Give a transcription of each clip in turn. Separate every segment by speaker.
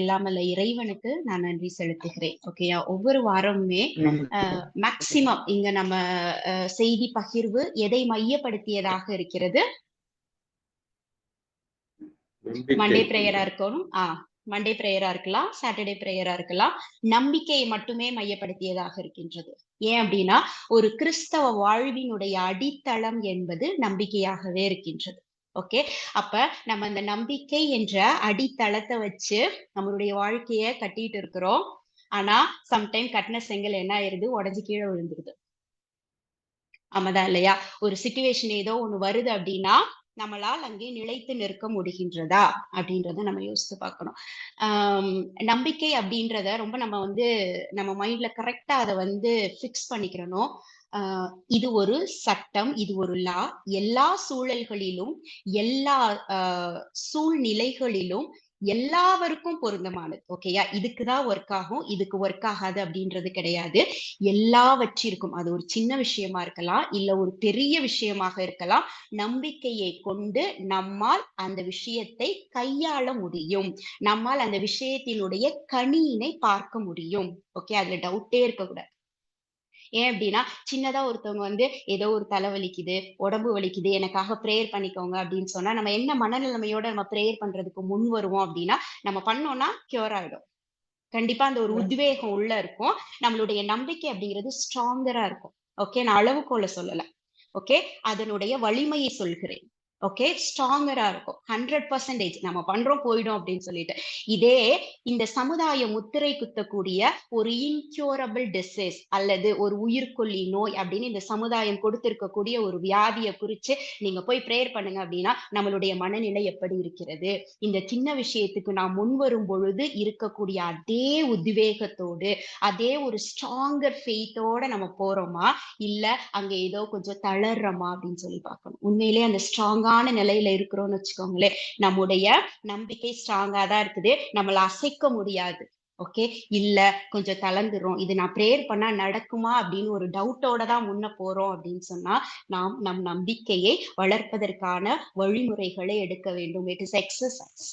Speaker 1: எல்லாமல்ல இறைவனுக்கு நான் நன்றி செலுத்துகிறேன். ஓகேயா ஒவ்வொரு வாரமுமே மேக்சிமம் இங்க நம்ம செய்தி பகிர்வு எதை மையப்படுத்தியதாக இருக்கிறது? மண்டே பிரேயரா இருக்கணும். ஆ மண்டே பிரேயரா இருக்கலாம் சாட்டர்டே பிரேயரா இருக்கலாம். நம்பிக்கையை மட்டுமே மையப்படுத்தியதாக இருக்கின்றது. ஏன் அப்படின்னா ஒரு கிறிஸ்தவ வாழ்வினுடைய அடித்தளம் என்பது நம்பிக்கையாகவே இருக்கின்றது. ஓகே அப்ப நம்ம அந்த நம்பிக்கை என்ற அடித்தளத்தை வச்சு நம்மளுடைய வாழ்க்கைய கட்டிட்டு இருக்கிறோம். ஆனா சம்டைம் கட்டின செங்கல் என்ன ஆயிருது? உடஞ்சு கீழே விழுந்துருது. ஆமாதான் இல்லையா? ஒரு சுச்சுவேஷன் ஏதோ ஒண்ணு வருது அப்படின்னா நம்மளால் அங்கே நிலைத்து நிற்க முடிகின்றதா? அப்படின்றத நம்ம யோசித்து பார்க்கணும். ஆஹ் நம்பிக்கை அப்படின்றத ரொம்ப நம்ம வந்து நம்ம மைண்ட்ல கரெக்டா அதை வந்து ஃபிக்ஸ் பண்ணிக்கிறணும். இது ஒரு சட்டம் இது ஒரு லா. எல்லா சூழல்களிலும் எல்லா ஆஹ் சூழ்நிலைகளிலும் எல்லாருக்கும் பொருந்தமானது. ஓகேயா? இதுக்குதான் ஒர்க் ஆகும் இதுக்கு ஒர்க் ஆகாது அப்படின்றது கிடையாது. எல்லாவற்றிற்கும் அது ஒரு சின்ன விஷயமா இருக்கலாம் இல்ல ஒரு பெரிய விஷயமாக இருக்கலாம் நம்பிக்கையை கொண்டு நம்மால் அந்த விஷயத்தை கையாள முடியும். நம்மால் அந்த விஷயத்தினுடைய கணியினை பார்க்க முடியும். ஓகே? அதுல டவுட்டே இருக்கக்கூடாது. ஏன் அப்படின்னா சின்னதா ஒருத்தவங்க வந்து ஏதோ ஒரு தலை வலிக்குது உடம்பு வலிக்குது எனக்காக ப்ரேயர் பண்ணிக்கோங்க அப்படின்னு சொன்னா நம்ம என்ன மனநிலைமையோட நம்ம ப்ரேயர் பண்றதுக்கு முன் வருவோம் அப்படின்னா நம்ம பண்ணோம்னா கியூர் ஆயிடும். கண்டிப்பா அந்த ஒரு உத்வேகம் உள்ள இருக்கும். நம்மளுடைய நம்பிக்கை அப்படிங்கிறது ஸ்ட்ராங்கரா இருக்கும். ஓகே நான் அளவுகோல சொல்லல. ஓகே அதனுடைய வலிமையை சொல்கிறேன். ஓகே ஸ்ட்ராங்கரா இருக்கும். ஹண்ட்ரட் பர்சன்டேஜ் நம்ம பண்றோம் போயிடும் அப்படின்னு சொல்லிட்டு. இதே இந்த சமுதாய முத்திரை குத்தக்கூடிய ஒரு இன்க்யூரபிள் டிசீஸ் அல்லது ஒரு உயிர்கொல்லி நோய் அப்படின்னு இந்த சமுதாயம் கொடுத்திருக்கக்கூடிய ஒரு வியாதியை குறிச்சு நீங்க போய் ப்ரேயர் பண்ணுங்க அப்படின்னா நம்மளுடைய மனநிலை எப்படி இருக்கிறது? இந்த சின்ன விஷயத்துக்கு நான் முன் வரும் பொழுது இருக்கக்கூடிய அதே உத்வேகத்தோடு அதே ஒரு ஸ்ட்ராங்கர் ஃபெய்த்தோட நம்ம போறோமா? இல்ல அங்க ஏதோ கொஞ்சம் தளர்றோமா அப்படின்னு சொல்லி பார்க்கணும். உண்மையிலேயே அந்த ஸ்ட்ராங்கான நிலையில இருக்கிறோம்னு வச்சுக்கோங்களேன். நம்முடைய நம்பிக்கை ஸ்ட்ராங்கா தான் இருக்குது. நம்மள அசைக்க முடியாது. ஓகே இல்ல கொஞ்சம் தளர்ந்துரும் இது நான் ப்ரேயர் பண்ணா நடக்குமா அப்படின்னு ஒரு டவுட்டோட தான் முன்ன போறோம் அப்படின்னு சொன்னா நாம் நம் நம்பிக்கையை வளர்ப்பதற்கான வழிமுறைகளை எடுக்க வேண்டும். இட் இஸ் எக்ஸசைஸ்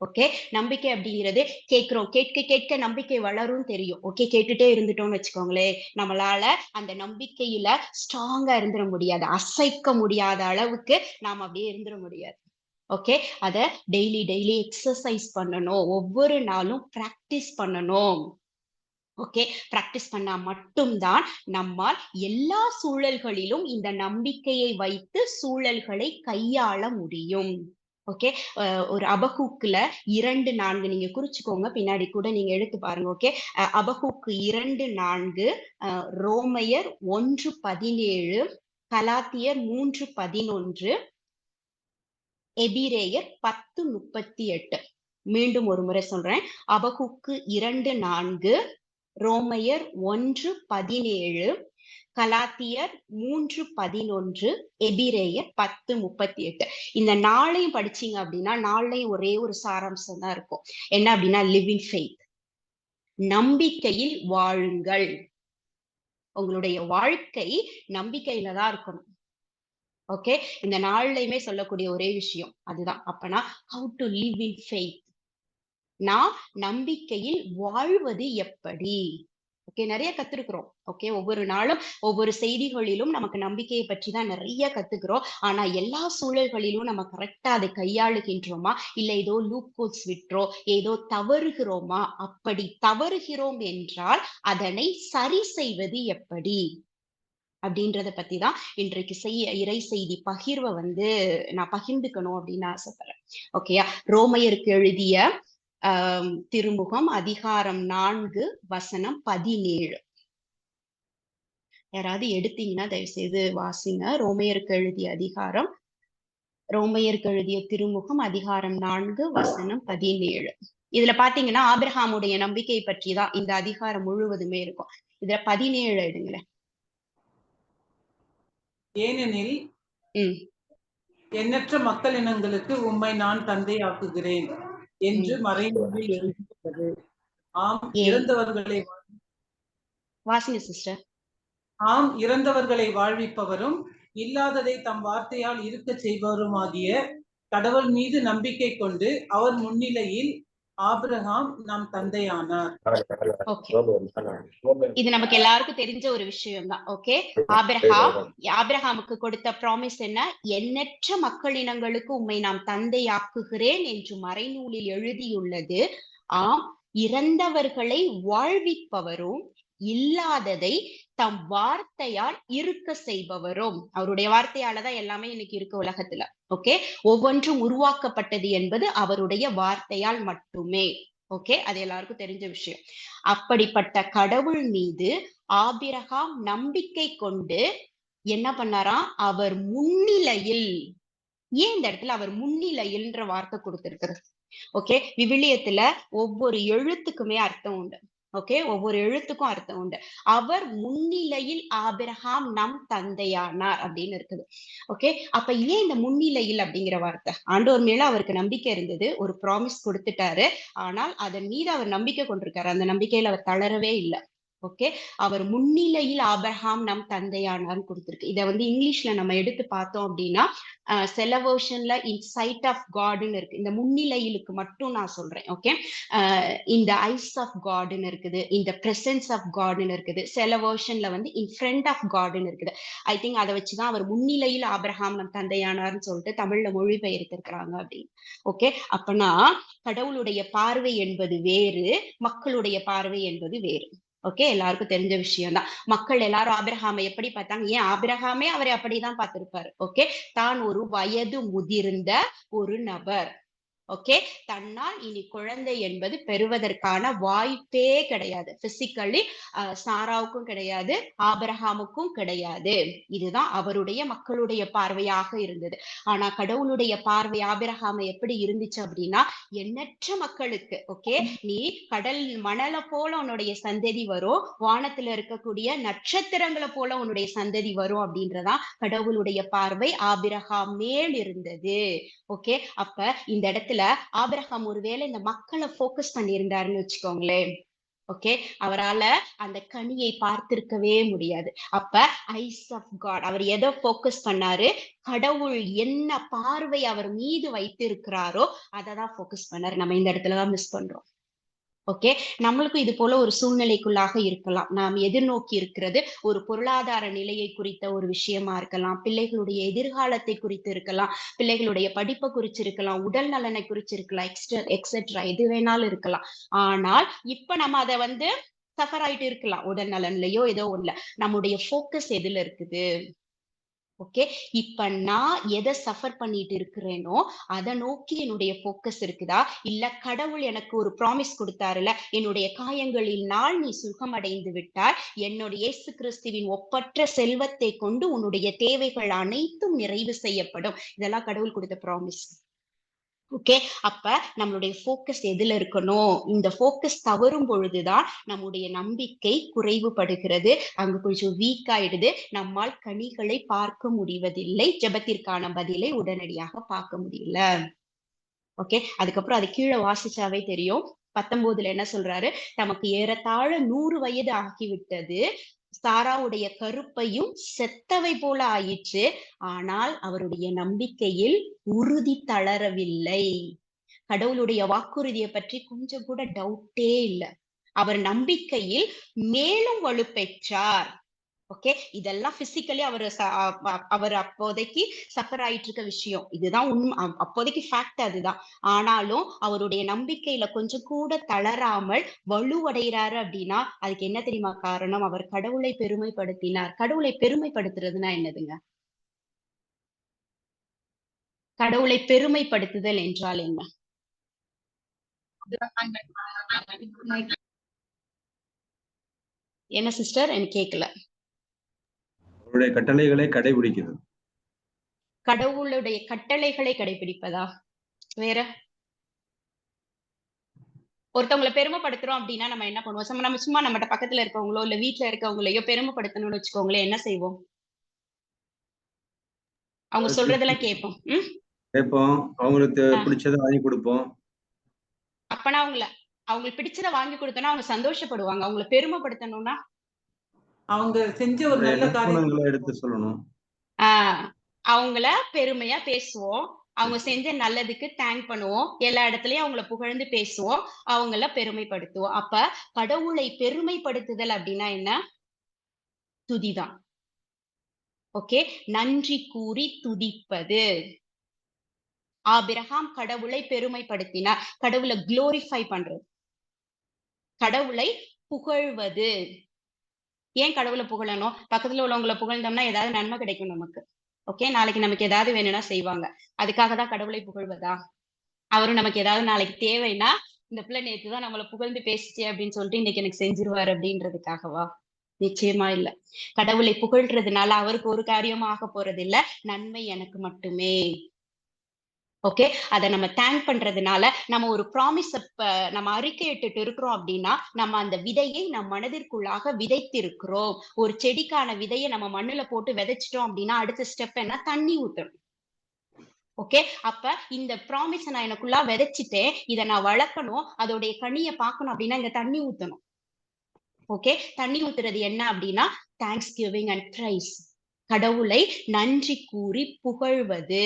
Speaker 1: ஓகே நம்பிக்கை அப்படிங்கிறது கேட்கிறோம். கேட்க கேட்க நம்பிக்கை வளரும் தெரியும். ஓகே கேட்டுட்டே இருந்துட்டோம்னு வச்சுக்கோங்களேன். நம்மளால அந்த நம்பிக்கையில ஸ்ட்ராங்கா இருந்துட முடியாது. அசைக்க முடியாத அளவுக்கு நாம் அப்படியே இருந்துட முடியாது. ஓகே அத டெய்லி டெய்லி எக்ஸசைஸ் பண்ணணும். ஒவ்வொரு நாளும் பிராக்டிஸ் பண்ணணும். ஓகே பிராக்டிஸ் பண்ணா மட்டும்தான் நம்மால் எல்லா சூழல்களிலும் இந்த நம்பிக்கையை வைத்து சூழல்களை கையாள முடியும். ஓகே ஒரு அபகூக்குல இரண்டு நான்கு நீங்க குறிச்சுக்கோங்க. பின்னாடி கூட நீங்க எடுத்து பாருங்க. ஓகே அபஹூக்கு இரண்டு நான்கு ரோமையர் ஒன்று பதினேழு கலாத்தியர் மூன்று பதினொன்று எபிரேயர் பத்து முப்பத்தி எட்டு மீண்டும் ஒரு முறை சொல்றேன். அபகுக்கு இரண்டு நான்கு ரோமையர் ஒன்று பதினேழு கலாத்தியர் மூன்று பதினொன்று எபிரேயர் பத்து முப்பத்தி எட்டு இந்த நாளையும் படிச்சீங்க அப்படின்னா நாளையும் ஒரே ஒரு சாராம்சம் தான் இருக்கும். என்ன அப்படின்னா லிவிங் ஃபெய்த் நம்பிக்கையில் வாழுங்கள். உங்களுடைய வாழ்க்கை நம்பிக்கையில தான் இருக்கணும். ஓகே இந்த நாள்லயுமே சொல்லக்கூடிய ஒரே விஷயம் அதுதான். அப்பனா how to live in faith நான் நம்பிக்கையில் வாழ்வது எப்படி? ஓகே நிறைய கத்துருக்குறோம். ஓகே ஒவ்வொரு நாளும் ஒவ்வொரு செய்திகளிலும் நமக்கு நம்பிக்கையை பற்றி தான் நிறைய கத்துக்கிறோம். ஆனா எல்லா சூழல்களிலும் நம்ம கரெக்டா அதை கையாளுகின்றோமா? இல்ல ஏதோ லூப் கோட்ஸ் விட்டுறோம் ஏதோ தவறுகிறோமா? அப்படி தவறுகிறோம் என்றால் அதனை சரி செய்வது எப்படி? அப்படின்றத பத்தி தான் இன்றைக்கு செய்ய இறை செய்தி பகிர்வை வந்து நான் பகிர்ந்துக்கணும் அப்படின்னு ஆசைப்படுறேன். ஓகேயா ரோமையருக்கு எழுதிய திருமுகம் அதிகாரம் நான்கு வசனம் பதினேழு. யாராவது எடுத்தீங்கன்னா தயவு செய்து வாசிங்க. ரோமையருக்கு எழுதிய அதிகாரம் ரோமையருக்கு எழுதிய திருமுகம் அதிகாரம் நான்கு வசனம் பதினேழு. இதுல பாத்தீங்கன்னா ஆபிரஹாமுடைய நம்பிக்கை பற்றி தான் இந்த அதிகாரம் முழுவதுமே இருக்கும். இதுல பதினேழு எடுங்களேன்.
Speaker 2: ஏனெனில் எண்ணற்ற மக்கள் இனங்களுக்கு உம்மை நான் தந்தையாக்குகிறேன். என்று மறைநூலில் எழுதியுள்ளது. ஆம்? இறந்தவர்களை
Speaker 1: வாசிங்க சிஸ்டர்
Speaker 2: ஆம் இறந்தவர்களை வாழ்விப்பவரும் இல்லாததை தம் வார்த்தையால் இருக்கச் செய்பவருமாகிய கடவுள் மீது நம்பிக்கை கொண்டு அவர் முன்னிலையில் ஆபிரகாம் நம் தந்தையானார்.
Speaker 1: ஓகே. இது நமக்கு எல்லாருக்கும் தெரிஞ்ச ஒரு விஷயம் தான் ஓகே. ஆபிரகாம் ஆபிரகாமுக்கு கொடுத்த ப்ராமிஸ் என்ன? எண்ணற்ற மக்களினங்களுக்கு உம்மை நாம் தந்தையாக்குகிறேன் என்று மறைநூலில் எழுதியுள்ளது. ஆம் இறந்தவர்களை வாழ்விப்பவரும் இல்லாததை தம் வார்த்தையால் இருக்க செய்பவரும். அவருடைய வார்த்தையால தான் எல்லாமே இன்னைக்கு இருக்கு உலகத்துல. ஓகே? ஒவ்வொன்றும் உருவாக்கப்பட்டது என்பது அவருடைய வார்த்தையால் மட்டுமே. ஓகே? அது எல்லாருக்கும் தெரிஞ்ச விஷயம். அப்படிப்பட்ட கடவுள் மீது ஆபிரகாம் நம்பிக்கை கொண்டு என்ன பண்ணாராம்? அவர் முன்னிலையில் ஏன் இந்த இடத்துல அவர் முன்னிலையில்ன்ற வார்த்தை கொடுத்திருக்கிறது? ஓகே? விவிலியத்துல ஒவ்வொரு எழுத்துக்குமே அர்த்தம் உண்டு. ஓகே ஒவ்வொரு எழுத்துக்கும் அர்த்தம் உண்டு. அவர் முன்னிலையில் ஆபிரஹாம் நம் தந்தையானார் அப்படின்னு இருக்குது. ஓகே அப்ப ஏன் இந்த முன்னிலையில் அப்படிங்கிற வார்த்தை ஆண்டோர் மேல அவருக்கு நம்பிக்கை இருந்தது ஒரு ப்ராமிஸ் கொடுத்துட்டாரு. ஆனால் அதன் மீது அவர் நம்பிக்கை கொண்டிருக்காரு. அந்த நம்பிக்கையில அவர் தளரவே இல்லை. ஓகே அவர் முன்னிலையில் ஆபர்ஹாம் நம் தந்தையானார்னு கொடுத்துருக்கு. இதை வந்து இங்கிலீஷ்ல நம்ம எடுத்து பார்த்தோம் அப்படின்னா அஹ் வேர்ஷன்ல இன் சைட் ஆஃப் காடுன்னு இருக்கு. இந்த முன்னிலையிலுக்கு மட்டும் நான் சொல்றேன். ஓகே இந்த ஐஸ் ஆஃப் காடுன்னு இருக்குது. இந்த பிரசன்ஸ் ஆஃப் காடுன்னு இருக்குது. சில வேர்ஷன்ல வந்து இன் ஃப்ரண்ட் ஆஃப் காடுன்னு இருக்குது. ஐ திங்க் அதை வச்சுதான் அவர் முன்னிலையில் ஆபர்ஹாம் நம் தந்தையானார்னு சொல்லிட்டு தமிழ்ல மொழிபெயர்த்திருக்கிறாங்க அப்படின்னு. ஓகே அப்பனா கடவுளுடைய பார்வை என்பது வேறு மக்களுடைய பார்வை என்பது வேறு. ஓகே? எல்லாருக்கும் தெரிஞ்ச விஷயம் தான் மக்கள் எல்லாரும் ஆபிரஹாமை எப்படி பார்த்தாங்க? ஏன் ஆபிரகாமே அவரை அப்படிதான் பார்த்திருப்பாரு. ஓகே? தான் ஒரு வயது முதிர்ந்த ஒரு நபர். ஓகே தன்னால் இனி குழந்தை என்பது பெறுவதற்கான வாய்ப்பே கிடையாது. பிசிக்கலி சாராவுக்கும் கிடையாது ஆபரகாமுக்கும் கிடையாது. இதுதான் அவருடைய மக்களுடைய பார்வையாக இருந்தது. ஆனா கடவுளுடைய பார்வை ஆபிரகாம எப்படி இருந்துச்சு அப்படின்னா எண்ணற்ற மக்களுக்கு ஓகே நீ கடல் மணலை போல உன்னுடைய சந்ததி வரும் வானத்துல இருக்கக்கூடிய நட்சத்திரங்களை போல உன்னுடைய சந்ததி வரும் அப்படின்றதா கடவுளுடைய பார்வை ஆபிரகாம் மேல் இருந்தது. ஓகே அப்ப இந்த இடத்துல ஆபிரகாம் ஒருவேளை இந்த மக்களை போக்கஸ் பண்ணியிருந்தாருன்னு வச்சுக்கோங்களேன். ஓகே அவரால அந்த கனியை பார்த்திருக்கவே முடியாது. அப்ப ஐஸ் ஆஃப் காட் அவர் எதை போக்கஸ் பண்ணாரு? கடவுள் என்ன பார்வை அவர் மீது வைத்திருக்கிறாரோ அதை தான் போக்கஸ் பண்ணாரு. நம்ம இந்த இடத்துலதான் மிஸ் பண்றோம். ஓகே நம்மளுக்கும் இது போல ஒரு சூழ்நிலைக்குள்ளாக இருக்கலாம். நாம் எதிர்நோக்கி இருக்கிறது ஒரு பொருளாதார நிலையை குறித்த ஒரு விஷயமா இருக்கலாம். பிள்ளைகளுடைய எதிர்காலத்தை குறித்து இருக்கலாம். பிள்ளைகளுடைய படிப்பை குறிச்சு இருக்கலாம். உடல் நலனை குறிச்சு இருக்கலாம். எக்ஸ்ட்ரா எக்ஸெட்ரா எது வேணாலும் இருக்கலாம். ஆனால் இப்ப நம்ம அதை வந்து சஃபர் ஆயிட்டு இருக்கலாம். உடல் நலன்லயோ ஏதோ ஒண்ணுல. நம்முடைய ஃபோக்கஸ் எதுல இருக்குது? ஓகே இப்ப நான் எதை சஃபர் பண்ணிட்டு இருக்கிறேனோ அதை நோக்கி என்னுடைய போக்கஸ் இருக்குதா? இல்ல கடவுள் எனக்கு ஒரு ப்ராமிஸ் கொடுத்தாருல என்னுடைய காயங்களில் நாள் நீ சுகமடைந்து விட்டால் என்னுடைய இயேசு கிறிஸ்துவின் ஒப்பற்ற செல்வத்தை கொண்டு உன்னுடைய தேவைகள் அனைத்தும் நிறைவு செய்யப்படும். இதெல்லாம் கடவுள் கொடுத்த ப்ராமிஸ் ஓகே அப்ப நம்மளுடைய ஃபோக்கஸ் எதுல இருக்கணும்? இந்த ஃபோக்கஸ் தவறும் பொழுதுதான் நம்முடைய நம்பிக்கை குறைவுபடுகிறது. அங்க கொஞ்சம் வீக் ஆயிடுது. நம்மால் கனிகளை பார்க்க முடிவதில்லை. ஜெபத்திற்கான பதிலை உடனடியாக பார்க்க முடியல. ஓகே அதுக்கப்புறம் அது கீழே வாசிச்சாவே தெரியும். பத்தொன்பதுல என்ன சொல்றாரு? தமக்கு ஏறத்தாழ நூறு வயது ஆகிவிட்டது. சாராவுடைய கருப்பையும் செத்தவை போல ஆயிற்று. ஆனால் அவருடைய நம்பிக்கையில் உறுதி தளரவில்லை. கடவுளுடைய வாக்குறுதியை பற்றி கொஞ்சம் கூட டவுட்டே இல்லை. அவர் நம்பிக்கையில் மேலும் வலுப்பெற்றார். ஓகே இதெல்லாம் பிசிக்கலி அவர் அவர் அப்போதைக்கு சஃபர் ஆயிட்டு இருக்க விஷயம். இதுதான் உண்மை. அப்போதைக்கு ஃபேக்ட் அதுதான். ஆனாலும் அவருடைய நம்பிக்கையில கொஞ்சம் கூட தளராமல் வலுவடைகிறாரு அப்படின்னா அதுக்கு என்ன தெரியுமா காரணம்? அவர் கடவுளை பெருமைப்படுத்தினார். கடவுளை பெருமைப்படுத்துறதுன்னா என்னதுங்க? கடவுளை பெருமைப்படுத்துதல் என்றால் என்ன? என்ன சிஸ்டர் எனக்கு கேட்கல
Speaker 3: அவருடைய கட்டளைகளை கடைபிடிக்கிறது.
Speaker 1: கடவுளுடைய கட்டளைகளை கடைபிடிப்பதா? வேற? ஒருத்தவங்களை பெருமைப்படுத்துறோம் அப்படின்னா நம்ம என்ன பண்ணுவோம்? சும்மா நம்ம சும்மா நம்ம பக்கத்துல இருக்கவங்களோ இல்ல வீட்டுல இருக்கவங்களையோ பெருமைப்படுத்தணும்னு வச்சுக்கோங்களேன் என்ன செய்வோம்? அவங்க சொல்றதெல்லாம் கேட்போம்.
Speaker 3: கேட்போம். அவங்களுக்கு பிடிச்சதை வாங்கி கொடுப்போம்.
Speaker 1: அப்பனா அவங்கள அவங்களுக்கு பிடிச்சத வாங்கி கொடுத்தோம்னா அவங்க சந்தோஷப்படுவாங்க. அவங்களை பெருமைப்படுத்தணும்னா
Speaker 2: அவங்க செஞ்ச ஒரு நல்ல காரியங்களை
Speaker 3: எடுத்து சொல்லணும்.
Speaker 1: ஆஹ் அவங்கள பெருமையா பேசுவோம். அவங்க செஞ்ச நல்லதுக்கு தேங்க் பண்ணுவோம். எல்லா இடத்துலயும் அவங்கள புகழ்ந்து பேசுவோம். அவங்கள பெருமைப்படுத்துவோம். அப்ப கடவுளை பெருமைப்படுத்துதல் அப்படின்னா என்ன? துதிதான். ஓகே நன்றி கூறி துதிப்பது. ஆபிரகாம் கடவுளை பெருமைப்படுத்தினார். கடவுளை குளோரிஃபை பண்றது. கடவுளை புகழ்வது. ஏன் கடவுளை புகழணும்? பக்கத்துல உள்ளவங்களை புகழ்ந்தோம்னா ஏதாவது நன்மை கிடைக்கும் நமக்கு. ஓகே நாளைக்கு நமக்கு ஏதாவது வேணும்னா செய்வாங்க. அதுக்காக தான் கடவுளை புகழ்வதா? அவரும் நமக்கு ஏதாவது நாளைக்கு தேவைன்னா இந்த பிள்ளை நேற்று தான் நம்மளை புகழ்ந்து பேசிச்சு அப்படின்னு சொல்லிட்டு இன்னைக்கு எனக்கு செஞ்சிருவாரு அப்படின்றதுக்காகவா? நிச்சயமா இல்ல. கடவுளை புகழ்றதுனால அவருக்கு ஒரு காரியமாக போறது இல்ல நன்மை எனக்கு மட்டுமே. ஓகே அதை நம்ம தேங்க் பண்றதுனால நம்ம ஒரு ப்ராமிஸ் நம்ம அறிக்கை இட்டுட்டு இருக்கிறோம் அப்படின்னா நம்ம அந்த விதையை நம் மனதிற்குள்ளாக விதைத்திருக்கிறோம். ஒரு செடிக்கான விதையை நம்ம மண்ணுல போட்டு விதைச்சிட்டோம் அப்படின்னா அடுத்த ஸ்டெப் என்ன? தண்ணி ஊற்றணும். ஓகே அப்ப இந்த ப்ராமிஸை நான் எனக்குள்ளா விதைச்சிட்டேன். இதை நான் வளர்க்கணும். அதோடைய கனியை பார்க்கணும் அப்படின்னா இங்க தண்ணி ஊற்றணும். ஓகே தண்ணி ஊத்துறது என்ன அப்படின்னா தேங்க்ஸ் கிவிங் அண்ட் ப்ரைஸ் கடவுளை நன்றி கூறி புகழ்வது.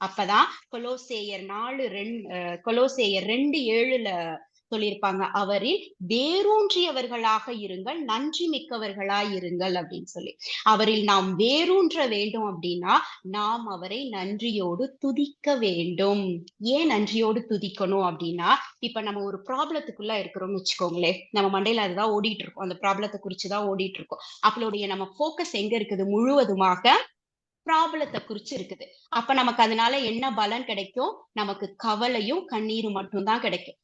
Speaker 1: அப்பதான் கொலோசேயர் நாலு ரெண்டு கொலோசேயர் ரெண்டு ஏழுல சொல்லியிருப்பாங்க. அவரில் வேரூன்றியவர்களாக இருங்கள் நன்றி மிக்கவர்களாய் இருங்கள் அப்படின்னு சொல்லி. அவரில் நாம் வேரூன்ற வேண்டும் அப்படின்னா நாம் அவரை நன்றியோடு துதிக்க வேண்டும். ஏன் நன்றியோடு துதிக்கணும் அப்படின்னா இப்ப நம்ம ஒரு ப்ராப்ளத்துக்குள்ள இருக்கிறோம்னு வச்சுக்கோங்களேன் நம்ம மண்டையில அதுதான் ஓடிட்டு இருக்கோம். அந்த ப்ராப்ளத்தை குறிச்சுதான் ஓடிட்டு இருக்கோம். அவளுடைய நம்ம போக்கஸ் எங்க இருக்குது? முழுவதுமாக ப்ராப்ளத்தை குறிச்சு இருக்குது அப்ப நமக்கு அதனால என்ன பலன் கிடைக்கும்? நமக்கு கவலையும் கண்ணீரும் மட்டும்தான் கிடைக்கும்.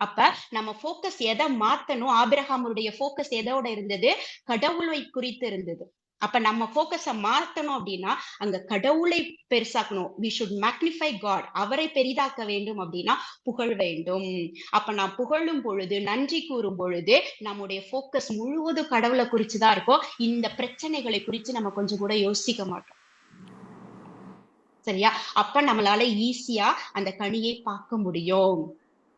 Speaker 1: அப்ப நம்ம போக்கஸ் எதை மாத்தணும்? ஆபிரஹாமுடைய போக்கஸ் எதோட இருந்தது? கடவுளை குறித்து இருந்தது. அப்ப நம்ம போக்கஸ மாத்தணும் அப்படின்னா அங்க கடவுளை பெருசாக்கணும். வி ஷுட் மேக்னிஃபை காட் அவரை பெரிதாக்க வேண்டும் அப்படின்னா புகழ் வேண்டும். அப்ப நான் புகழும் பொழுது நன்றி கூறும் பொழுது நம்முடைய போக்கஸ் முழுவதும் கடவுளை குறிச்சுதான் இருக்கும். இந்த பிரச்சனைகளை குறித்து நம்ம கொஞ்சம் கூட யோசிக்க மாட்டோம். சரியா? அப்ப நம்மளால ஈஸியா அந்த கனியை பார்க்க முடியும்.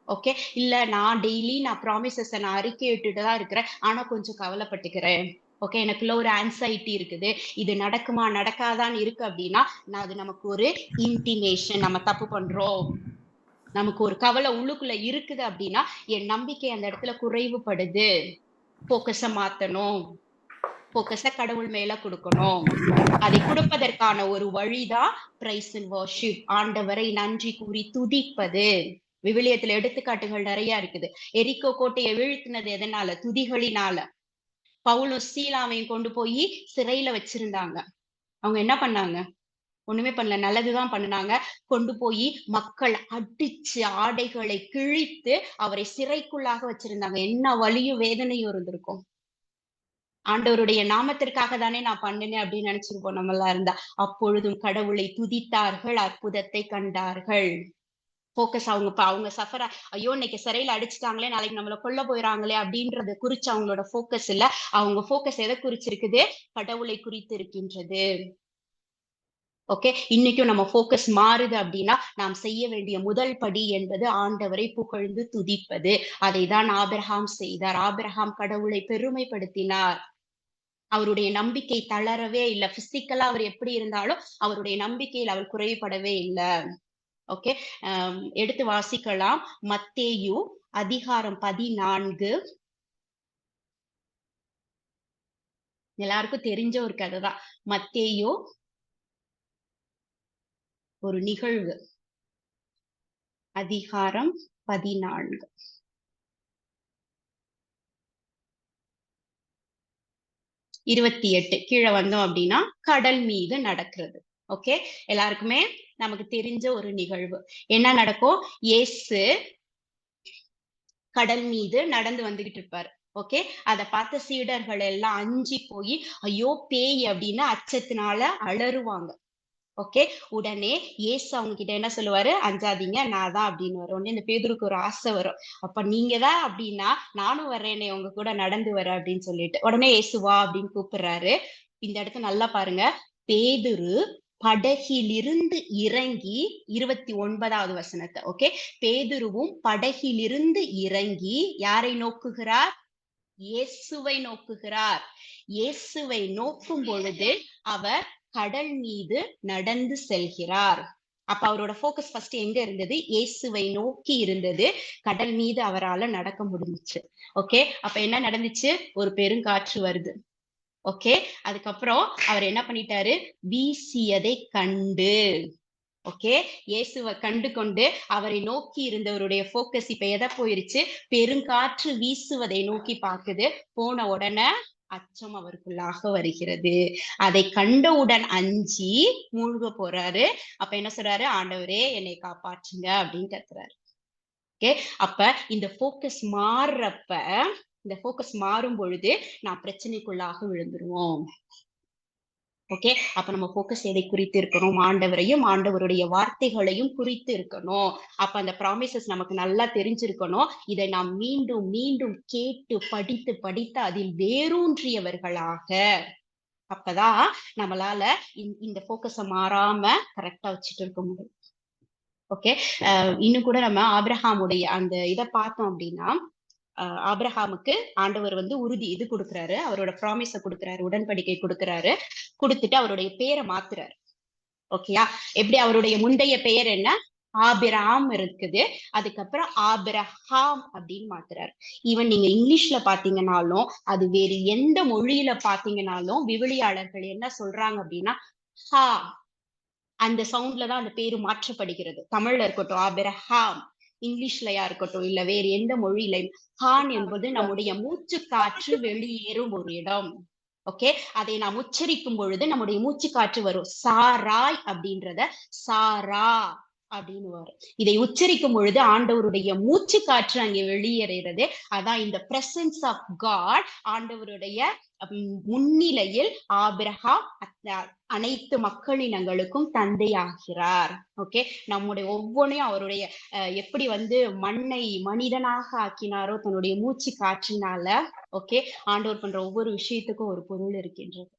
Speaker 1: ஓகே இல்ல நான் டெய்லி நான் ப்ராமிசஸ் நான் அறிக்கை விட்டுட்டு தான் இருக்கிறேன். ஆனா கொஞ்சம் கவலைப்பட்டுக்கிறேன். ஓகே எனக்குள்ள ஒரு ஆன்சைட்டி இருக்குது. இது நடக்குமா நடக்காதான்னு இருக்கு அப்படின்னா நான் அது நமக்கு ஒரு இன்டிமேஷன் நம்ம தப்பு பண்றோம். நமக்கு ஒரு கவலை உள்ளுக்குள்ள இருக்குது அப்படின்னா என் நம்பிக்கை அந்த இடத்துல குறைவுபடுது. போக்கஸ மாத்தணும். போக்கஸ கடவுள் மேல கொடுக்கணும். அதை கொடுப்பதற்கான ஒரு வழிதான் பிரைஸ் இன் வர்ஷிப் ஆண்டவரை நன்றி கூறி துதிப்பது. விவிலியத்துல எடுத்துக்காட்டுகள் நிறைய இருக்குது. எரிக்கோ கோட்டையை வீழ்த்தினது எதனால? துதிகளினால. பவுலும் சீலாவையும் கொண்டு போய் சிறையில வச்சிருந்தாங்க. அவங்க என்ன பண்ணாங்க? ஒண்ணுமே பண்ணல. நல்லதுதான் பண்ணுனாங்க. கொண்டு போய் மக்கள் அடிச்சு ஆடைகளை கிழித்து அவரை சிறைக்குள்ளாக வச்சிருந்தாங்க. என்ன வலியும் வேதனையும் இருந்திருக்கும். ஆண்டவருடைய நாமத்திற்காக தானே நான் பண்ணினேன் அப்படின்னு நினைச்சிருப்போம் நம்மளா இருந்தா. அப்பொழுதும் கடவுளை துதித்தார்கள் அற்புதத்தை கண்டார்கள். போக்கஸ் அவங்க அவங்க சஃபரா ஐயோ இன்னைக்கு சிறையில அடிச்சுட்டாங்களே நாளைக்கு நம்மள கொல்ல போயிறாங்களே அப்படின்றத குறிச்சு அவங்களோட போக்கஸ் இல்ல. அவங்க போக்கஸ் எதை குறிச்சிருக்குது? கடவுளை குறித்து இருக்கின்றது ஓகே இன்னைக்கும் நம்ம போக்கஸ் மாறுது அப்படின்னா நாம் செய்ய வேண்டிய முதல் படி என்பது ஆண்டவரை புகழ்ந்து துதிப்பது. அதை தான் ஆபிரஹாம் செய்தார். ஆபிரஹாம் கடவுளை பெருமைப்படுத்தினார். அவருடைய நம்பிக்கை தளரவே இல்லை. பிசிக்கலா அவர் எப்படி இருந்தாலும் அவருடைய நம்பிக்கையில் அவர் குறைபடவே இல்லை. ஓகே எடுத்து வாசிக்கலாம். மத்தேயு அதிகாரம் பதினான்கு. எல்லாருக்கும் தெரிஞ்ச ஒரு கதை தான் மத்தேயோ ஒரு நிகழ்வு. அதிகாரம் பதினான்கு. இருபத்தி எட்டு கீழே வந்தோம் அப்படின்னா கடல் மீது நடக்கிறது. ஓகே எல்லாருக்குமே நமக்கு தெரிஞ்ச ஒரு நிகழ்வு. என்ன நடக்கும்? ஏசு கடல் மீது நடந்து வந்துகிட்டு இருப்பாரு. ஓகே அத பார்த்த சீடர்கள் எல்லாம் அஞ்சி போய் ஐயோ பேய் அப்படின்னு அச்சத்தினால அலறுவாங்க. ஓகே உடனே ஏசு அவங்க கிட்ட என்ன சொல்லுவாரு? அஞ்சாதீங்க நான் தான் அப்படின்னு வரும். உடனே இந்த பேதருக்கு ஒரு ஆசை வரும். அப்ப நீங்க தான் அப்படின்னா நானும் வர்றேனே உங்க கூட நடந்து வரேன் அப்படின்னு சொல்லிட்டு உடனே ஏசுவா அப்படின்னு கூப்பிடுறாரு. இந்த இடத்த நல்லா பாருங்க. பேதுரு படகிலிருந்து இறங்கி இருபத்தி ஒன்பதாவது வசனத்தை ஓகே பேதுருவும் படகிலிருந்து இறங்கி யாரை நோக்குகிறார்? இயேசுவை நோக்குகிறார். இயேசுவை நோக்கும் பொழுது அவர் கடல் மீது நடந்து செல்கிறார். அப்ப அவரோட ஃபோக்கஸ் ஃபர்ஸ்ட் எங்க இருந்தது? இயேசுவை நோக்கி இருந்தது. கடல் மீது அவரால நடக்க முடிஞ்சுச்சு. ஓகே அப்ப என்ன நடந்துச்சு? ஒரு பெருங்காற்று வருது. ஓகே அதுக்கப்புறம் அவர் என்ன பண்ணிட்டாரு? வீசியதை கண்டு. ஓகே இயேசுவை கண்டு கொண்டு அவரை நோக்கி இருந்தவருடைய போக்கஸ் இப்ப எதை போயிருச்சு? பெருங்காற்று வீசுவதை நோக்கி பாக்குது போன உடனே அச்சம் அவருக்குள்ளாக வருகிறது. அதை கண்டவுடன் அஞ்சி மூழ்க போறாரு. அப்ப என்ன சொல்றாரு? ஆண்டவரே என்னை காப்பாற்றுங்க அப்படின்னு கத்துறாரு. ஓகே அப்ப இந்த போக்கஸ் மாறுறப்ப இந்த போக்கஸ் மாறும் பொழுது நான் பிரச்சனைக்குள்ளாக விழுந்துருவோம். ஓகே அப்ப நம்ம போக்கஸ் எதை குறித்து இருக்கணும்? ஆண்டவரையும் ஆண்டவருடைய வார்த்தைகளையும் குறித்து இருக்கணும். அப்ப அந்த ப்ராமிசஸ் நமக்கு நல்லா தெரிஞ்சிருக்கணும். இதை நாம் மீண்டும் மீண்டும் கேட்டு படித்து படித்து அதில் வேரூன்றியவர்களாக. அப்பதான் நம்மளால இந்த போக்கஸ மாறாம கரெக்டா வச்சுட்டு இருக்க முடியும். ஓகே இன்னும் கூட நம்ம ஆப்ரஹாமுடைய அந்த இதை பார்த்தோம் அப்படின்னா ஆப்ரஹாமுக்கு ஆண்டவர் வந்து உறுதி இது கொடுக்குறாரு. அவரோட ப்ராமிஸ கொடுக்குறாரு. உடன்படிக்கை கொடுக்குறாரு. கொடுத்துட்டு அவருடைய பேரை மாத்துறாரு. ஓகேயா எப்படி அவருடைய முந்தைய பெயர் என்ன? ஆபிராம் இருக்குது. அதுக்கப்புறம் ஆபிரஹாம் அப்படின்னு மாத்துறாரு. ஈவன் நீங்க இங்கிலீஷ்ல பாத்தீங்கன்னாலும் அது வேறு எந்த மொழியில பாத்தீங்கன்னாலும் விவிலியாளர்கள் என்ன சொல்றாங்க அப்படின்னா ஹா. அந்த சவுண்ட்ல தான் அந்த பேரு மாற்றப்படுகிறது. தமிழ்ல இருக்கட்டும் ஆபிரஹாம் இங்கிலீஷ்லயா இருக்கட்டும் இல்ல வேறு எந்த மொழியிலையும் ஹான் என்பது நம்முடைய மூச்சு காற்று வெளியேறும் ஒரு இடம். ஓகே அதை நாம் உச்சரிக்கும் பொழுது நம்முடைய மூச்சு காற்று வரும் சாராய் அப்படின்றத சாரா அப்படின்னு இதை உச்சரிக்கும் பொழுது ஆண்டவருடைய மூச்சு காற்று அங்கே வெளியேறுகிறது. அதான் இந்த பிரசன்ஸ் ஆஃப் காட் ஆண்டவருடைய முன்னிலையில் ஆபிரஹாம் அனைத்து மக்களினங்களுக்கும் தந்தையாகிறார். ஓகே நம்முடைய ஒவ்வொன்றையும் அவருடைய எப்படி வந்து மண்ணை மனிதனாக ஆக்கினாரோ தன்னுடைய மூச்சு காற்றினால ஓகே ஆண்டவர் பண்ற ஒவ்வொரு விஷயத்துக்கும் ஒரு பொருள் இருக்கின்றது.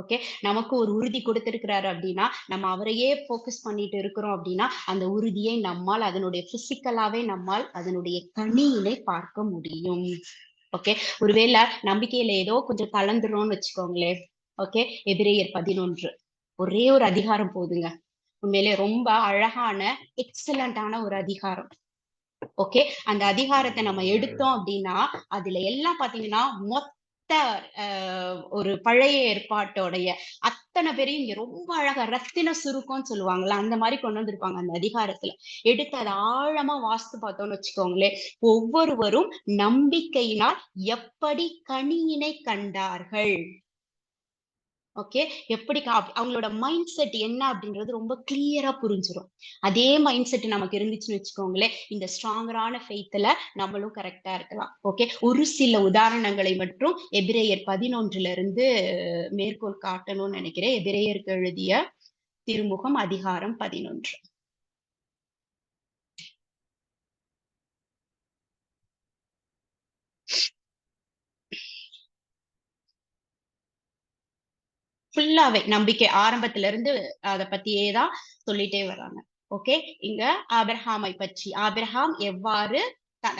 Speaker 1: ஓகே நமக்கு ஒரு உறுதி கொடுத்திருக்கிறாரு அப்படின்னா நம்ம அவரையே ஃபோக்கஸ் பண்ணிட்டு இருக்கிறோம் அப்படின்னா அந்த உறுதியை நம்மால் அதனுடைய பிசிக்கலாவே நம்மால் அதனுடைய கனியினை பார்க்க முடியும். ஓகே ஒருவேளை நம்பிக்கையில ஏதோ கொஞ்சம் கலந்துரும்னு வச்சுக்கோங்களேன். ஓகே எதிரேயர் பதினொன்று. ஒரே ஒரு அதிகாரம் போதுங்க. உண்மையிலே ரொம்ப அழகான எக்ஸலண்டான ஒரு அதிகாரம். ஓகே அந்த அதிகாரத்தை நம்ம எடுத்தோம் அப்படின்னா அதுல எல்லாம் பாத்தீங்கன்னா மொத்த ஒரு பழைய ஏற்பாட்டோடைய அத்தனை பேரையும் இங்க ரொம்ப அழகா ரத்தின சுருக்கம்னு சொல்லுவாங்கல்ல அந்த மாதிரி கொண்டு வந்திருப்பாங்க அந்த அதிகாரத்துல. எடுத்து அதை ஆழமா வாஸ்து பார்த்தோம்னு வச்சுக்கோங்களேன். ஒவ்வொருவரும் நம்பிக்கையினால் எப்படி கனியினை கண்டார்கள்? ஓகே எப்படி அவங்களோட மைண்ட் செட் என்ன அப்படின்றது ரொம்ப கிளியரா புரிஞ்சிடும் அதே மைண்ட் செட் நமக்கு இருந்துச்சுன்னு வச்சுக்கோங்களேன் இந்த ஸ்ட்ராங்கரான ஃபெய்த்ல நம்மளும் கரெக்டா இருக்கலாம். ஓகே ஒரு சில உதாரணங்களை மட்டும் எபிரேயர் பதினொன்றுல இருந்து மேற்கோள் காட்டணும்னு நினைக்கிறேன். எபிரேயருக்கு எழுதிய திருமுகம் அதிகாரம் பதினொன்று. ஃபுல்லாவே நம்பிக்கை ஆரம்பத்துல இருந்து அத பத்தியே தான் சொல்லிட்டே வராங்க. ஓகே இங்க ஆபிரஹாமை பற்றி. ஆபிரஹாம் எவ்வாறு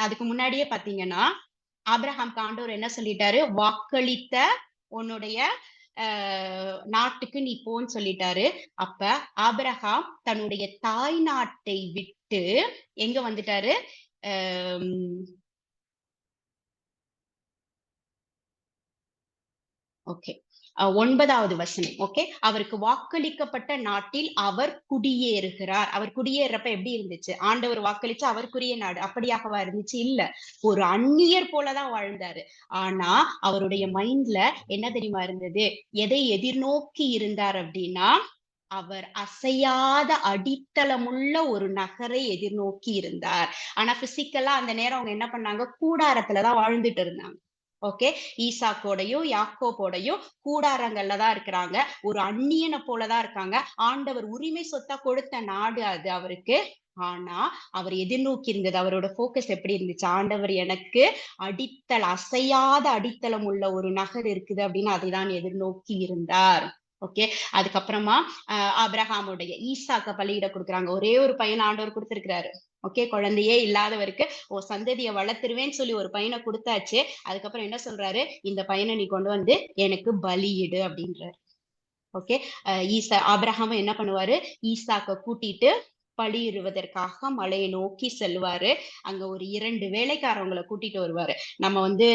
Speaker 1: அதுக்கு முன்னாடியே பாத்தீங்கன்னா ஆபிரஹாம் காண்டோர் என்ன சொல்லிட்டாரு? வாக்களித்த உன்னுடைய நாட்டுக்கு நீ போன்னு சொல்லிட்டாரு. அப்ப ஆபிரஹாம் தன்னுடைய தாய் நாட்டை விட்டு எங்க வந்துட்டாரு? ஓகே ஒன்பதாவது வசனம் ஓகே அவருக்கு வாக்களிக்கப்பட்ட நாட்டில் அவர் குடியேறுகிறார். அவர் குடியேறப்ப எப்படி இருந்துச்சு? ஆண்டவர் வாக்களிச்சு அவருக்குரிய நாடு அப்படியாகவா இருந்துச்சு? இல்ல. ஒரு அந்நியர் போலதான் வாழ்ந்தாரு. ஆனா அவருடைய மைண்ட்ல என்ன தெரியுமா இருந்தது? எதை எதிர்நோக்கி இருந்தார் அப்படின்னா அவர் அசையாத அடித்தளமுள்ள ஒரு நகரை எதிர்நோக்கி இருந்தார். ஆனா பிசிக்கலா அந்த நேரம் அவங்க என்ன பண்ணாங்க? கூடாரத்துலதான் வாழ்ந்துட்டு இருந்தாங்க. ஓகே ஈசாக்கோடையோ யாக்கோபோடையோ கூடாரங்கள்ல தான் இருக்கிறாங்க. ஒரு அந்நியனை போலதான் இருக்காங்க. ஆண்டவர் உரிமை சொத்தா கொடுத்த நாடு அது அவருக்கு. ஆனா அவர் எதிர்நோக்கி இருந்தது. அவரோட போக்கஸ் எப்படி இருந்துச்சு? ஆண்டவர் எனக்கு அடித்தல் அசையாத அடித்தளம் உள்ள ஒரு நகர் இருக்குது அப்படின்னு அதை தான் எதிர்நோக்கி இருந்தார். ஓகே அதுக்கப்புறமா ஆஹ் அப்ரஹாமுடைய ஈசாக்க பலியிட கொடுக்குறாங்க. ஒரே ஒரு பையன் ஆண்டவர் கொடுத்திருக்கிறாரு. ஓகே? குழந்தையே இல்லாதவருக்கு ஓ சந்ததியை வளர்த்துருவேன்னு சொல்லி ஒரு பையனை கொடுத்தாச்சு. அதுக்கப்புறம் என்ன சொல்றாரு? இந்த பையனை நீ கொண்டு வந்து எனக்கு பலியிடு அப்படின்றாரு. ஓகே? ஈசா ஆபிரஹாம என்ன பண்ணுவாரு? ஈசாக்க கூட்டிட்டு பலியிடுவதற்காக மலையை நோக்கி செல்வாரு. அங்க ஒரு இரண்டு வேலைக்காரவங்களை கூட்டிட்டு வருவாரு. நம்ம வந்து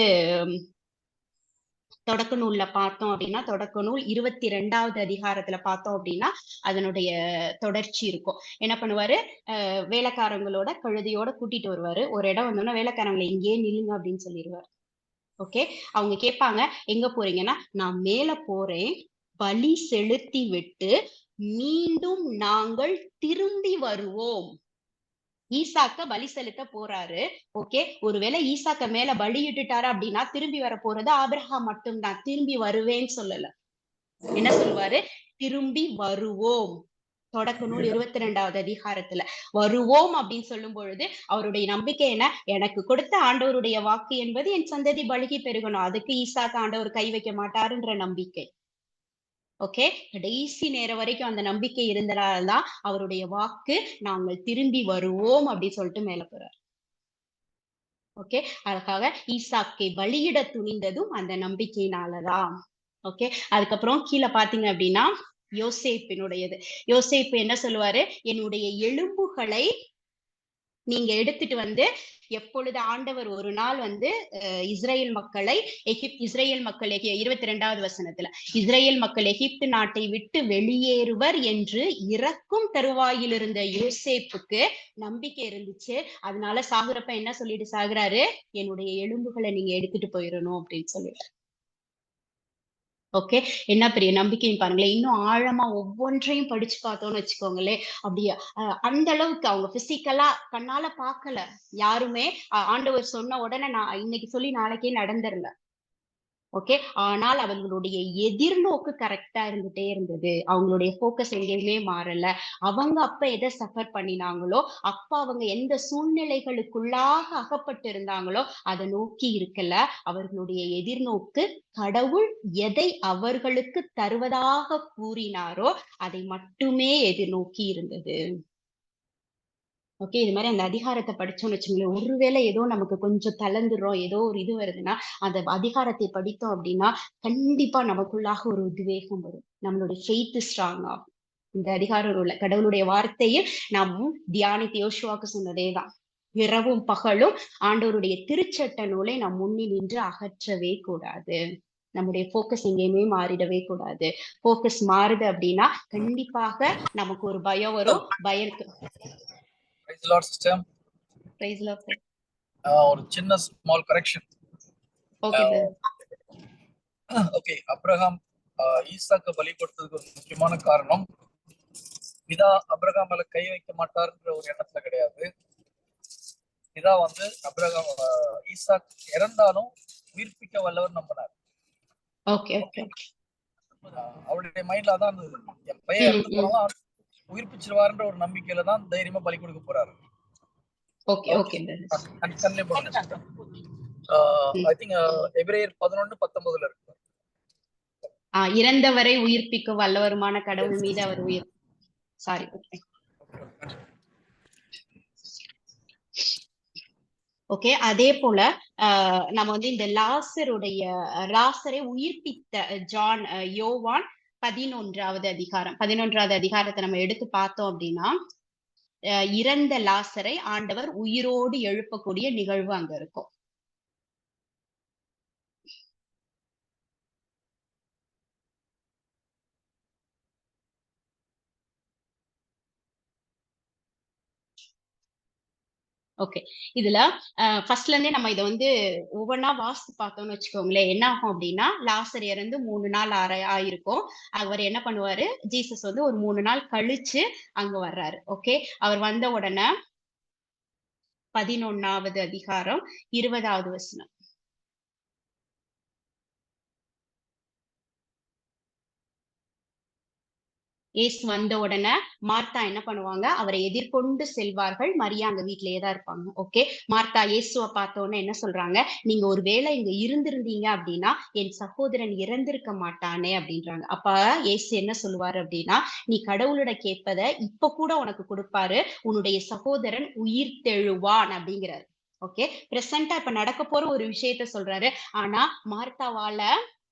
Speaker 1: தொடக்க நூல்ல பார்த்தோம் அப்படின்னா தொடக்க நூல் இருபத்தி ரெண்டாவது அதிகாரத்துல பார்த்தோம் அப்படின்னா அதனுடைய தொடர்ச்சி இருக்கும். என்ன பண்ணுவாரு? வேலைக்காரங்களோட கழுதையோட கூட்டிட்டு வருவாரு. ஒரு இடம் வந்தோன்னா வேலைக்காரங்களை இங்கேயே நில்லுங்க அப்படின்னு சொல்லிடுவாரு. ஓகே? அவங்க கேட்பாங்க எங்க போறீங்கன்னா நான் மேல போறேன். பலி செலுத்தி விட்டு மீண்டும் நாங்கள் திரும்பி வருவோம். ஈசாக்க பலி செலுத்த போறாரு. ஓகே? ஒருவேளை ஈசாக்க மேல பலியிட்டுட்டாரு அப்படின்னா திரும்பி வர போறது ஆபிரகாம் மட்டும்தான். திரும்பி வருவேன்னு சொல்லல. என்ன சொல்லுவாரு? திரும்பி வருவோம். தொடக்க நூல் இருபத்தி ரெண்டாவது அதிகாரத்துல. வருவோம் அப்படின்னு சொல்லும் பொழுது அவருடைய நம்பிக்கை என்ன? எனக்கு கொடுத்த ஆண்டவருடைய வாக்கு என்பது என் சந்ததி பழுகி பெருகணும். அதுக்கு ஈசாக்கு ஆண்டவர் கை வைக்க மாட்டாருன்ற நம்பிக்கை. ஓகே கடைசி நேரம் வரைக்கும் அந்த நம்பிக்கை இருந்ததால தான் அவருடைய வாக்கு நாங்கள் திரும்பி வருவோம் அப்படின்னு சொல்லிட்டு மேல போறார். ஓகே அதுக்காக ஈசாக்கை வழியிட துணிந்ததும் அந்த நம்பிக்கையினாலதான். ஓகே அதுக்கப்புறம் கீழே பாத்தீங்க அப்படின்னா யோசேப்பினுடையது. யோசேப்பு என்ன சொல்லுவாரு? என்னுடைய எலும்புகளை நீங்க எடுத்துட்டு வந்து எப்பொழுது ஆண்டவர் ஒரு நாள் வந்து அஹ், இஸ்ரேல் மக்களை எகிப்த் இஸ்ரேல் மக்கள் எகி- இருபத்தி ரெண்டாவது வசனத்துல இஸ்ரேல் மக்கள் எகிப்து நாட்டை விட்டு வெளியேறுவர் என்று இறக்கும் தருவாயில் இருந்த யோசேப்புக்கு நம்பிக்கை இருந்துச்சு. அதனால சாகுறப்ப என்ன சொல்லிட்டு சாகுறாரு? என்னுடைய எலும்புகளை நீங்க எடுத்துட்டு போயிடணும் அப்படின்னு சொல்லிட்டு. ஓகே என்ன பெரிய நம்பிக்கைன்னு பாருங்களேன். இன்னும் ஆழமா ஒவ்வொன்றையும் படிச்சு பார்த்தோம்னு வச்சுக்கோங்களேன். அப்படியே அஹ் அந்த அளவுக்கு அவங்க பிசிக்கலா கண்ணால பார்க்கல. யாருமே அஹ் ஆண்டவர் சொன்ன உடனே நான் இன்னைக்கு சொல்லி நாளைக்கே நடந்துரல ஓகே ஆனால் அவங்களுடைய எதிர்நோக்கு கரெக்டா இருந்துட்டே இருந்தது. அவங்களுடைய ஃபோக்கஸ் எங்கேயுமே மாறல. அவங்க அப்ப எதை சஃபர் பண்ணினாங்களோ அப்ப அவங்க எந்த சூழ்நிலைகளுக்குள்ளாக அகப்பட்டு இருந்தாங்களோ அதை நோக்கி இருக்கல. அவர்களுடைய எதிர்நோக்கு கடவுள் எதை அவர்களுக்கு தருவதாக கூறினாரோ அதை மட்டுமே எதிர்நோக்கி இருந்தது. ஓகே இது மாதிரி அந்த அதிகாரத்தை படிச்சோம்னு வச்சுங்களேன் ஒருவேளை ஏதோ நமக்கு கொஞ்சம் தளர்ந்துடுறோம் ஏதோ ஒரு இது வருதுன்னா அந்த அதிகாரத்தை படித்தோம் அப்படின்னா கண்டிப்பா நமக்குள்ளாக ஒரு உத்வேகம் வரும். நம்மளுடைய ஃபெய்த் ஸ்ட்ராங் ஆகும் இந்த அதிகாரம் உள்ள கடவுளுடைய வார்த்தையில் நாம் தியானித்து யோசுவாக்கு சொன்னதேதான். இரவும் பகலும் ஆண்டவருடைய திருச்சட்ட நூலை நாம் முன்னில் நின்று அகற்றவே கூடாது. நம்முடைய ஃபோக்கஸ் எங்கேயுமே மாறிடவே கூடாது. ஃபோக்கஸ் மாறுது அப்படின்னா கண்டிப்பாக நமக்கு ஒரு பயம் வரும் பயருக்கு
Speaker 4: பிரைஸ் லார்ட் சிஸ்டம்
Speaker 1: பிரைஸ்ல
Speaker 4: ஒரு சின்ன small correction
Speaker 1: okay
Speaker 4: okay Abraham ah ஈசாக்க பலி கொடுத்ததுக்கு ஒரு முக்கியமான காரணம் பிதா அப்ரஹாம் மேல கை வைக்க மாட்டாருன்ற ஒரு எண்ணத்துல கிடையாது. பிதா வந்து அப்ரஹாம் ஆஹ் ஈசாக் இறந்தாலும் உயிர்ப்பிக்க வல்லவர் நம்பினார்.
Speaker 1: ஓகே ஓகே
Speaker 4: ஆஹ் அவருடைய மைண்ட்ல அதான் என் பையன் இறந்து போனாலும் உயிர்ப்பிச்சிருவாருன்ற ஒரு நம்பிக்கையில தான் தைரியமா பலி கொடுக்க போறாரு.
Speaker 1: ஓகே ஓகே
Speaker 4: கண்ணிலே போடுங்க ஐ திங்க் எபிரேயர் பதினொன்னு பத்தொன்பதுல இருக்கு
Speaker 1: ஆஹ் இறந்தவரை உயிர்ப்பிக்க வல்லவருமான கடவுள் மீது அவர் உயிர் சாரி ஓகே ஓகே அதே போல ஆஹ் நம்ம வந்து இந்த லாசருடைய லாசரை உயிர்ப்பித்த ஜான் அஹ், யோவான் பதினொன்றாவது அதிகாரம். பதினொன்றாவது அதிகாரத்தை நம்ம எடுத்து பார்த்தோம் அப்படின்னா இறந்த லாசரை ஆண்டவர் உயிரோடு எழுப்பக்கூடிய நிகழ்வு அங்க இருக்கும். ஓகே இதுல ஃபர்ஸ்ட்ல இருந்தே நம்ம இதை வந்து ஒவ்வொன்றா வாஸ்து பார்த்தோம்னு வச்சுக்கோங்களேன். என்ன ஆகும் அப்படின்னா லாசர் இறந்து மூணு நாள் ஆற ஆயிருக்கும். அவர் என்ன பண்ணுவாரு? ஜீசஸ் வந்து ஒரு மூணு நாள் கழிச்சு அங்க வர்றாரு. ஓகே அவர் வந்த உடனே பதினொன்னாவது அதிகாரம் இருபதாவது வசனம். ஏசு வந்த உடனே மார்த்தா என்ன பண்ணுவாங்க? அவரை எதிர்கொண்டு செல்வார்கள். மரியா அங்க வீட்லயே தான் இருப்பாங்க. ஓகே மார்த்தா இயேசுவை பார்த்த உடனே என்ன சொல்றாங்க? நீங்க ஒரு வேளை இங்க இருந்திருந்தீங்க அப்படின்னா என் சகோதரன் இறந்திருக்க மாட்டானே அப்படின்றாங்க. அப்ப இயேசு என்ன சொல்லுவாரு அப்படின்னா நீ கடவுளோட கேட்பதை இப்ப கூட உனக்கு கொடுப்பாரு. உன்னுடைய சகோதரன் உயிர் தெழுவான் அப்படிங்கிறாரு. ஓகே பிரசண்டா இப்ப நடக்க போற ஒரு விஷயத்த சொல்றாரு. ஆனா மார்த்தாவால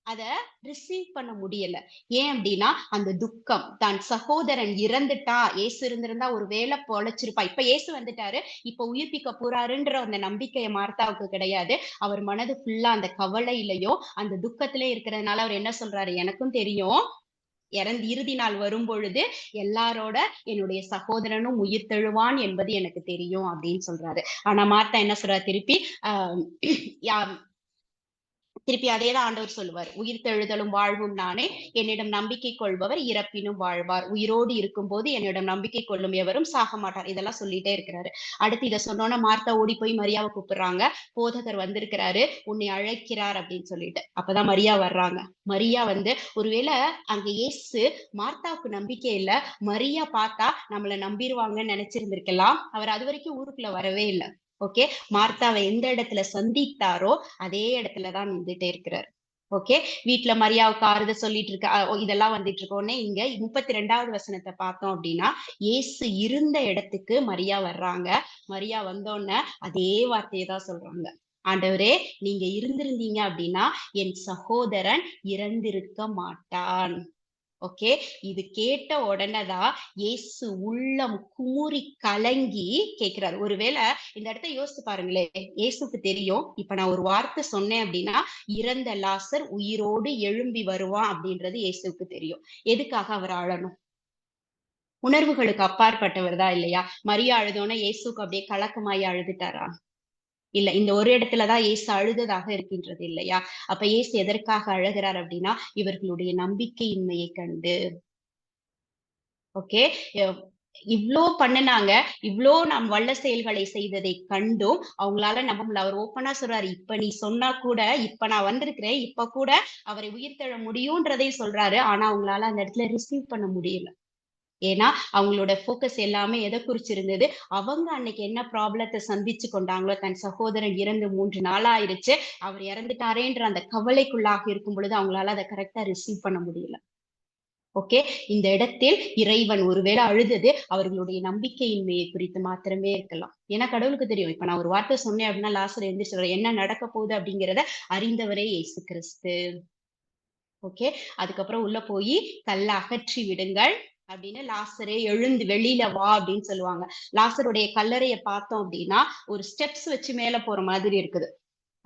Speaker 1: அத ரிசீவ் பண்ண முடியல. ஏன் அப்படின்னா அந்த துக்கம் தான் சகோதரன் இறந்துட்டா ஏசு இருந்திருந்தா ஒரு வேலை பொழைச்சிருப்பா. இப்ப ஏசு வந்துட்டாரு. இப்ப உயிர்ப்பிக்க போறாருன்ற அந்த நம்பிக்கையை மார்த்தாவுக்கு கிடையாது. அவர் மனது ஃபுல்லா அந்த கவலையிலயோ அந்த துக்கத்திலே இருக்கிறதுனால அவர் என்ன சொல்றாரு? எனக்கும் தெரியும். இறந்து இறுதி நாள் வரும் பொழுது எல்லாரோட என்னுடைய சகோதரனும் உயிர் தெழுவான் என்பது எனக்கு தெரியும் அப்படின்னு சொல்றாரு. ஆனா மார்த்தா என்ன சொல்றாரு? திருப்பி ஆஹ் திருப்பி அதேதான் ஆண்டவர் சொல்லுவார். உயிர் தெழுதலும் வாழ்வும் நானே. என்னிடம் நம்பிக்கை கொள்பவர் இறப்பினும் வாழ்வார். உயிரோடு இருக்கும்போது என்னிடம் நம்பிக்கை கொள்ளும் எவரும் சாக மாட்டார். இதெல்லாம் சொல்லிட்டே இருக்கிறாரு. அடுத்து இதை சொன்னோன்னா மார்த்தா ஓடி போய் மரியாவை கூப்பிடுறாங்க. போதகர் வந்திருக்கிறாரு. உன்னை அழைக்கிறார் அப்படின்னு சொல்லிட்டு. அப்பதான் மரியா வர்றாங்க. மரியா வந்து ஒருவேளை அங்க இயேசு மார்த்தாவுக்கு நம்பிக்கை இல்ல. மரியா பார்த்தா நம்மள நம்பிடுவாங்கன்னு நினைச்சிருந்திருக்கலாம். அவர் அது வரைக்கும் ஊருக்குள்ள வரவே இல்லை. ஓகே மார்த்தாவை எந்த இடத்துல சந்தித்தாரோ அதே இடத்துலதான் வந்துட்டே இருக்கிறார். ஓகே வீட்டுல மரியாவுக்கு ஆறுத சொல்லிட்டு இருக்க இதெல்லாம் வந்துட்டு இருக்கோன்னே இங்க முப்பத்தி ரெண்டாவது வசனத்தை பார்த்தோம் அப்படின்னா இயேசு இருந்த இடத்துக்கு மரியா வர்றாங்க. மரியா வந்தோடனே அதே வார்த்தையை தான் சொல்றாங்க. ஆண்டவரே நீங்க இருந்திருந்தீங்க அப்படின்னா என் சகோதரன் இறந்திருக்க மாட்டான். ஓகே? இது கேட்ட உடனேதான் இயேசு உள்ளம் குமுறி கலங்கி கேக்குறாரு. ஒருவேளை இந்த இடத்த யோசிச்சு பாருங்களேன் இயேசுக்கு தெரியும். இப்ப நான் ஒரு வார்த்தை சொன்னேன் அப்படின்னா இறந்த லாசர் உயிரோடு எழும்பி வருவான் அப்படின்றது இயேசுக்கு தெரியும். எதுக்காக அவர் அழணும் உணர்வுகளுக்கு அப்பாற்பட்டவர் தான் இல்லையா? மரியா அழுதோன்னே இயேசுக்கு அப்படியே கலக்கமாயி அழுதுட்டாரா? இல்ல இந்த ஒரு இடத்துலதான் ஏசு அழுததாக இருக்கின்றது இல்லையா? அப்ப ஏசு எதற்காக அழுகிறார் அப்படின்னா இவர்களுடைய நம்பிக்கையின்மையை கண்டு. ஓகே இவ்ளோ பண்ணுனாங்க இவ்ளோ நாம் வல்ல செயல்களை செய்ததை கண்டும் அவங்களால நம்மள அவர் ஓப்பனா சொல்றாரு இப்ப நீ சொன்னா கூட இப்ப நான் வந்திருக்கிறேன் இப்ப கூட அவரை உயிர்த்தெழ முடியும்ன்றதையும் சொல்றாரு. ஆனா அவங்களால அந்த இடத்துல ரிசீவ் பண்ண முடியல. ஏன்னா அவங்களோட ஃபோக்கஸ் எல்லாமே எதை குறிச்சிருந்தது? அவங்க அன்னைக்கு என்ன ப்ராப்ளத்தை சந்திச்சு கொண்டாங்களோ தன் சகோதரன் இறந்து மூன்று நாளாயிருச்சு அவர் இறந்துட்டாரேன்ற அந்த கவலைக்குள்ளாக இருக்கும் பொழுது அவங்களால அதை கரெக்டா ரிசீவ் பண்ண முடியல. ஓகே இந்த இடத்தில் இறைவன் ஒருவேளை அழுதது அவர்களுடைய நம்பிக்கையின்மையை குறித்து மாத்திரமே இருக்கலாம். ஏன்னா கடவுளுக்கு தெரியும் இப்ப நான் ஒரு வார்த்தை சொன்னேன் அப்படின்னா லாஸ்ட்ல எந்திரிச்சு என்ன நடக்க போகுது அப்படிங்கிறத அறிந்தவரே இயேசு கிறிஸ்து. ஓகே அதுக்கப்புறம் உள்ள போய் கல்ல அகற்றி விடுங்கள். அப்படின்னு லாசரே எழுந்து வெளியில வா அப்படின்னு சொல்லுவாங்க. லாசருடைய கல்லறைய பார்த்தோம் அப்படின்னா ஒரு ஸ்டெப்ஸ் வச்சு மேல போற மாதிரி இருக்குது.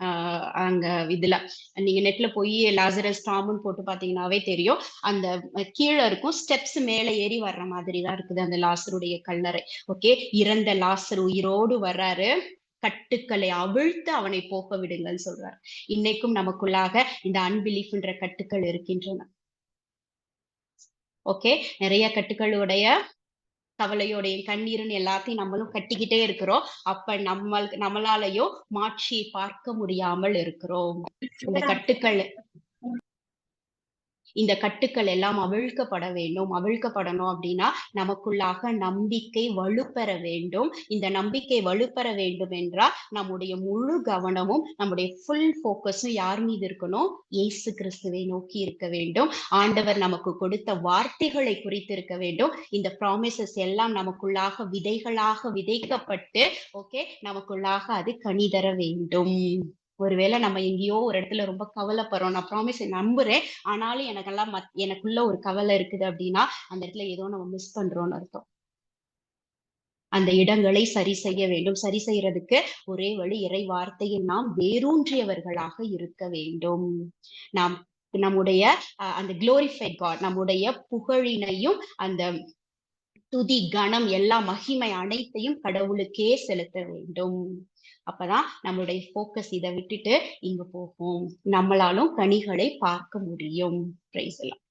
Speaker 1: ஆஹ் அங்க இதுல. நீங்க நெட்ல போய் லாசரஸ் டாமுன்னு போட்டு பாத்தீங்கன்னாவே தெரியும். அந்த கீழே இருக்கும் ஸ்டெப்ஸ் மேல ஏறி வர்ற மாதிரி தான் இருக்குது அந்த லாசருடைய கல்லறை. ஓகே இறந்த லாசர் உயிரோடு வர்றாரு. கட்டுக்களை அவிழ்த்து அவனை போக்க விடுங்கள்னு சொல்றாரு. இன்னைக்கும் நமக்குள்ளாக இந்த அன்பிலீஃப்ன்ற கட்டுக்கள் இருக்கின்றன. ஓகே நிறைய கட்டுக்களுடைய கவலையோடைய கண்ணீர்னு எல்லாத்தையும் நம்மளும் கட்டிக்கிட்டே இருக்கிறோம். அப்ப நம்ம நம்மளாலையும் மாட்சியை பார்க்க முடியாமல் இருக்கிறோம். இந்த கட்டுக்கள் இந்த கட்டுக்கள் எல்லாம் அவிழ்க்கப்பட வேண்டும். அவிழ்க்கப்படணும் அப்படின்னா நமக்குள்ளாக நம்பிக்கை வலுப்பெற வேண்டும். இந்த நம்பிக்கை வலுப்பெற வேண்டும் என்றால் நம்முடைய முழு கவனமும் நம்முடைய ஃபுல் ஃபோக்கஸும் யார் மீது இருக்கணும்? இயேசு கிறிஸ்துவை நோக்கி இருக்க வேண்டும். ஆண்டவர் நமக்கு கொடுத்த வார்த்தைகளை குறித்து இருக்க வேண்டும். இந்த ப்ராமிசஸ் எல்லாம் நமக்குள்ளாக விதைகளாக விதைக்கப்பட்டு ஓகே நமக்குள்ளாக அது கனிதர வேண்டும். ஒருவேளை நம்ம எங்கேயோ ஒரு இடத்துல ரொம்ப கவலைப்படுறோம். நான் ப்ராமிஸ் நம்புறேன். ஆனாலும் எனக்கெல்லாம் மத் எனக்குள்ள ஒரு கவலை இருக்குது அப்படின்னா அந்த இடத்துல ஏதோ நம்ம மிஸ் பண்றோம்னு அர்த்தம். அந்த இடங்களை சரி செய்ய வேண்டும். சரி செய்யறதுக்கு ஒரே வழி இறை வார்த்தையில் நாம் வேரூன்றியவர்களாக இருக்க வேண்டும். நாம் நம்முடைய அந்த குளோரிஃபைட் காட் நம்முடைய புகழினையும் அந்த துதி கணம் எல்லா மகிமை அனைத்தையும் கடவுளுக்கே செலுத்த வேண்டும். அப்பதான் நம்மளுடைய ஃபோக்கஸ் இதை விட்டுட்டு இங்க போகும். நம்மளாலும் கனிகளை பார்க்க முடியும். பிரைஸ் எல்லாம்